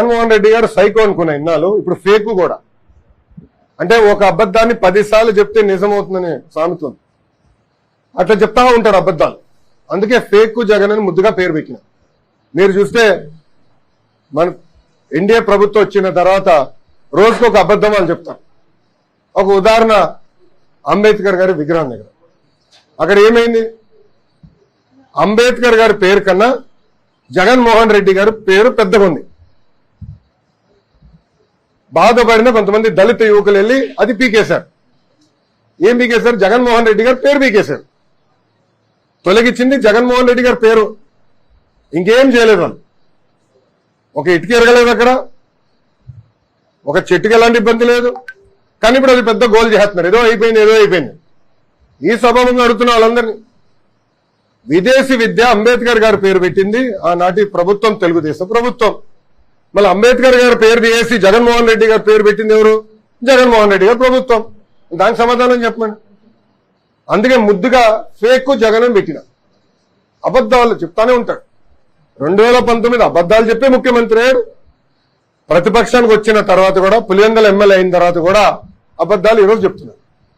జగన్మోహన్ రెడ్డి గారు సైకో అనుకున్న ఇన్నాళ్ళు ఇప్పుడు ఫేక్ కూడా. అంటే ఒక అబద్ధాన్ని పదిసార్లు చెప్తే నిజమవుతుందని సామెత ఉంది అట్లా చెప్తా ఉంటారు అబద్ధాలు. అందుకే ఫేక్ జగన్ అని ముద్దుగా పేరు పెట్టిన. మీరు చూస్తే మన ఎన్డీఏ ప్రభుత్వం వచ్చిన తర్వాత రోజుకు ఒక అబద్ధం అని చెప్తారు. ఒక ఉదాహరణ అంబేద్కర్ గారి విగ్రహం దగ్గర. అక్కడ ఏమైంది? అంబేద్కర్ గారి పేరు కన్నా జగన్మోహన్ రెడ్డి గారి పేరు పెద్దగా ఉంది బాధపడిన కొంతమంది దళిత యువకులు వెళ్ళి అది పీకేశారు. ఏం పీకేశారు? జగన్మోహన్ రెడ్డి గారు పేరు పీకేశారు. తొలగించింది జగన్మోహన్ రెడ్డి గారి పేరు. ఇంకేం చేయలేదు వాళ్ళు. ఒక ఇటుక ఎరగలేదు అక్కడ. ఒక చెట్టుకి ఎలాంటి ఇబ్బంది లేదు. కానీ ఇప్పుడు అది పెద్ద గోల్ చేస్తున్నారు. ఏదో అయిపోయింది ఏదో అయిపోయింది. ఈ స్వభావంగా అడుగుతున్న వాళ్ళందరినీ విదేశీ విద్య అంబేద్కర్ గారు పేరు పెట్టింది. ఆనాటి ప్రభుత్వం తెలుగుదేశం ప్రభుత్వం. మళ్ళీ అంబేద్కర్ గారి పేరు తీసేసి జగన్మోహన్ రెడ్డి గారి పేరు పెట్టింది ఎవరు? జగన్మోహన్ రెడ్డి గారు ప్రభుత్వం. దానికి సమాధానం చెప్పండి. అందుకే ముద్దుగా ఫేక్ జగన్ అని పెట్టిన. అబద్ధాలు చెప్తానే ఉంటాడు. రెండు వేల పంతొమ్మిది అబద్ధాలు చెప్పే ముఖ్యమంత్రి అయ్యాడు ప్రతిపక్షానికి వచ్చిన తర్వాత కూడా పులివెందల ఎమ్మెల్యే అయిన తర్వాత కూడా అబద్ధాలు ఈరోజు చెప్తున్నారు